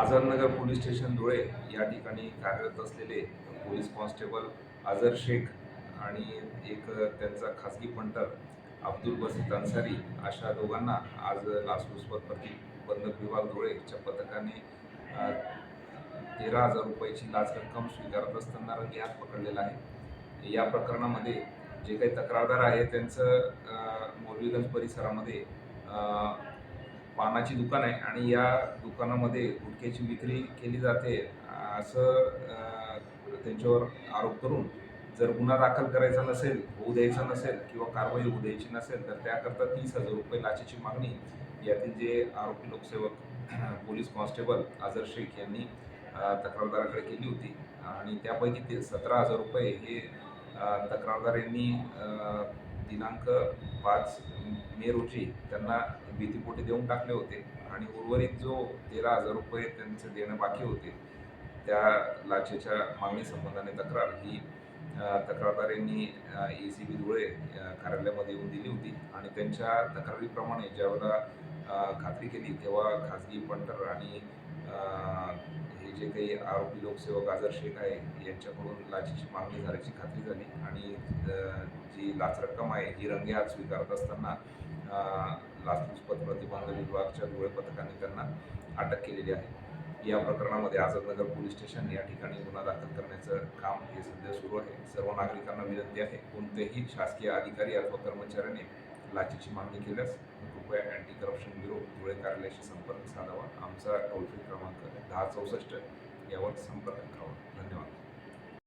Azad Nagar police station Dhule या ठिकाणी कार्यरत असलेले पोलीस कॉन्स्टेबल अझर शेख आणि एक त्यांचा खासगी पंटर अब्दुल बसीत अन्सारी अशा दोघांना आज लाचलुचपत प्रतिबंधक विभाग धुळेच्या पथकाने तेरा हजार रुपयाची लाच रक्कम स्वीकारत असताना रंगेहात पकडलेला आहे. या प्रकरणामध्ये जे काही तक्रारदार आहे त्यांचं मोरवीगंज परिसरामध्ये पानाची दुकान आहे आणि या दुकानामध्ये गुटख्याची विक्री केली जाते असं त्यांच्यावर आरोप करून जर गुन्हा दाखल करायचा नसेल होऊ द्यायचा नसेल किंवा कारवाई होऊ द्यायची नसेल तर त्याकरता तीस हजार रुपये लाचेची मागणी यातील जे आरोपी लोकसेवक पोलीस कॉन्स्टेबल अझर शेख यांनी तक्रारदाराकडे केली होती. आणि त्यापैकी ते सतरा हजार रुपये हे तक्रारदार यांनी दिनांक पाच मे रोजी त्यांना भीतीपोटी देऊन टाकले होते. आणि उर्वरित जो तेरा हजार रुपये त्यांचे देणं बाकी होते त्या लाचेच्या मागणी संबंधाने तक्रार ही तक्रारदारांनी ए सी बी धुळे कार्यालयामध्ये येऊन दिली होती. आणि त्यांच्या तक्रारीप्रमाणे ज्यावेळेला खात्री केली तेव्हा खाजगी पंटर आणि हे जे काही आरोपी लोकसेवक आझर शेख आहे यांच्याकडून लाचेची मागणी झाल्याची खात्री झाली. आणि जी लाच रक्कम आहे ही रंगे हात स्वीकारत असताना लाचलुचपत प्रतिबंध विभागच्या धुळे पथकाने त्यांना अटक केलेली आहे. या प्रकरणामध्ये आझादनगर पोलीस स्टेशन या ठिकाणी गुन्हा दाखल करण्याचं काम हे सध्या सुरू आहे. सर्व नागरिकांना विनंती आहे कोणतेही शासकीय अधिकारी अथवा कर्मचाऱ्याने लाचेची मागणी केल्यास कृपया अँटी करप्शन ब्युरो धुळे कार्यालयाशी संपर्क साधावा. आमचा टोल फ्री क्रमांक दहा चौसष्ट यावर संपर्क करावा धन्यवाद.